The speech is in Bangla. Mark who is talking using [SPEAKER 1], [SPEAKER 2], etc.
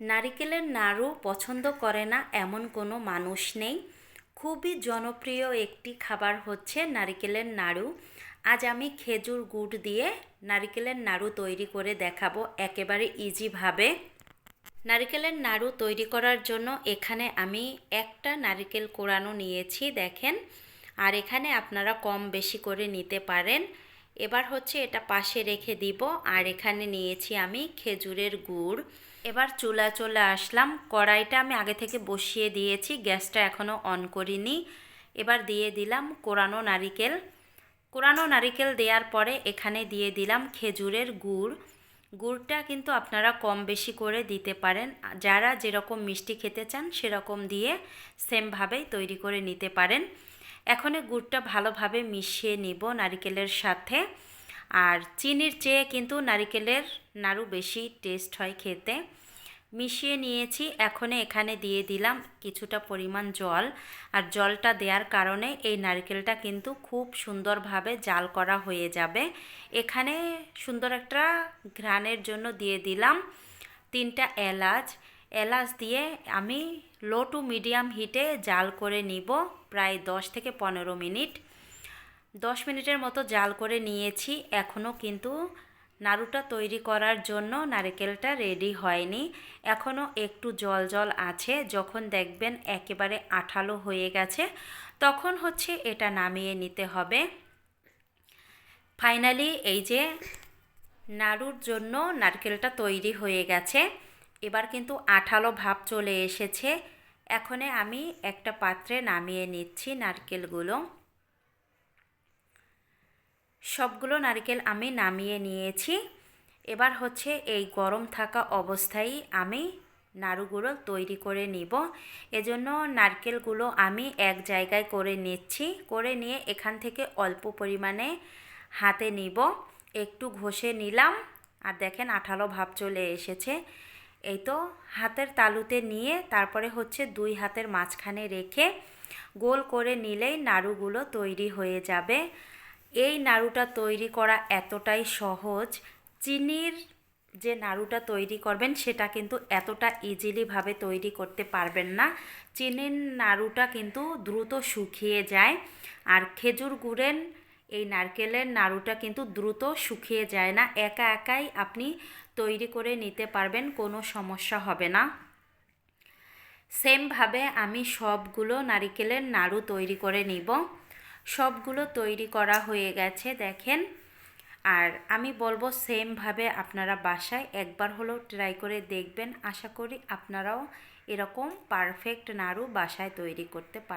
[SPEAKER 1] নারিকেলের নাড়ু পছন্দ করে না এমন কোনো মানুষ নেই। খুবই জনপ্রিয় একটি খাবার হচ্ছে নারিকেলের নাড়ু। আজ আমি খেজুর গুড় দিয়ে নারিকেলের নাড়ু তৈরি করে দেখাবো একেবারে ইজিভাবে নারিকেলের নাড়ু তৈরি করার জন্য এখানে আমি একটা নারিকেল কোড়ানো নিয়েছি, দেখেন। আর এখানে আপনারা কম বেশি করে নিতে পারেন। এবার হচ্ছে এটা পাশে রেখে দিব, আর এখানে নিয়েছি আমি খেজুরের গুড়। এবার চুলা চলে আসলাম, কড়াইটা আমি আগে থেকে বসিয়ে দিয়েছি, গ্যাসটা এখনও অন করিনি। এবার দিয়ে দিলাম কোরানো নারিকেল। কোরানো নারিকেল দেওয়ার পরে এখানে দিয়ে দিলাম খেজুরের গুড়। গুড়টা কিন্তু আপনারা কম বেশি করে দিতে পারেন, যারা যেরকম মিষ্টি খেতে চান সেরকম দিয়ে সেমভাবেই তৈরি করে নিতে পারেন। এখন গুড়টা ভালোভাবে মিশিয়ে নিব নারিকেলের সাথে। আর চিনির চেয়ে কিন্তু নারিকেলের নাড়ু বেশি টেস্ট হয় খেতে। মিশিয়ে নিয়েছি এখন এখানে দিয়ে দিলাম কিছুটা পরিমাণ জল। আর জলটা দেওয়ার কারণে এই নারকেলটা কিন্তু খুব সুন্দরভাবে জাল করা হয়ে যাবে। এখানে সুন্দর একটা ঘ্রাণের জন্য দিয়ে দিলাম তিনটা এলাচ এলাচ দিয়ে আমি লো টু মিডিয়াম হিটে জাল করে নিব, প্রায় দশ থেকে পনেরো মিনিট। দশ মিনিটের মতো জাল করে নিয়েছি এখনও কিন্তু নাড়ুটা তৈরি করার জন্য নারকেলটা রেডি হয়নি। এখনও একটু জল জল আছে, যখন দেখবেন একেবারে আঠালো হয়ে গেছে, তখন হচ্ছে এটা নামিয়ে নিতে হবে। ফাইনালি এই যে নাড়ুর জন্য নারকেলটা তৈরি হয়ে গেছে এবার কিন্তু আঠালো ভাব চলে এসেছে। এখনে আমি একটা পাত্রে নামিয়ে নিচ্ছি নারকেলগুলো। সবগুলো নারকেল আমি নামিয়ে নিয়েছি। এবার হচ্ছে এই গরম থাকা অবস্থায় আমি নাড়ুগুলো তৈরি করে নিব। এজন্য নারকেলগুলো আমি এক জায়গায় করে নিচ্ছি। করে নিয়ে এখান থেকে অল্প পরিমাণে হাতে নিব। একটু ঘষে নিলাম। আর দেখেন আঠালো ভাব চলে এসেছে। এই তো হাতের তালুতে নিয়ে তারপরে হচ্ছে দুই হাতের মাঝখানে রেখে গোল করে নিলেই নাড়ুগুলো তৈরি হয়ে যাবে। এই নাড়ুটা তৈরি করা এতটাই সহজ। চিনির যে নাড়ুটা তৈরি করবেন সেটা কিন্তু এতটা ইজিলিভাবে তৈরি করতে পারবেন না। চিনির নাড়ুটা কিন্তু দ্রুত শুকিয়ে যায়। আর খেজুর গুড়ের এই নারকেলের নাড়ুটা কিন্তু দ্রুত শুকিয়ে যায় না। একা একাই আপনি তৈরি করে নিতে পারবেন, কোনো সমস্যা হবে না। সেমভাবে আমি সবগুলো নারিকেলের নাড়ু তৈরি করে নিব। সবগুলো তৈরি করা হয়ে গেছে, দেখেন। আর আমি বলব সেমভাবে আপনারা বাসায় একবার হলেও ট্রাই করে দেখবেন। আশা করি আপনারাও এরকম পারফেক্ট নাড়ু বাসায় তৈরি করতে পারেন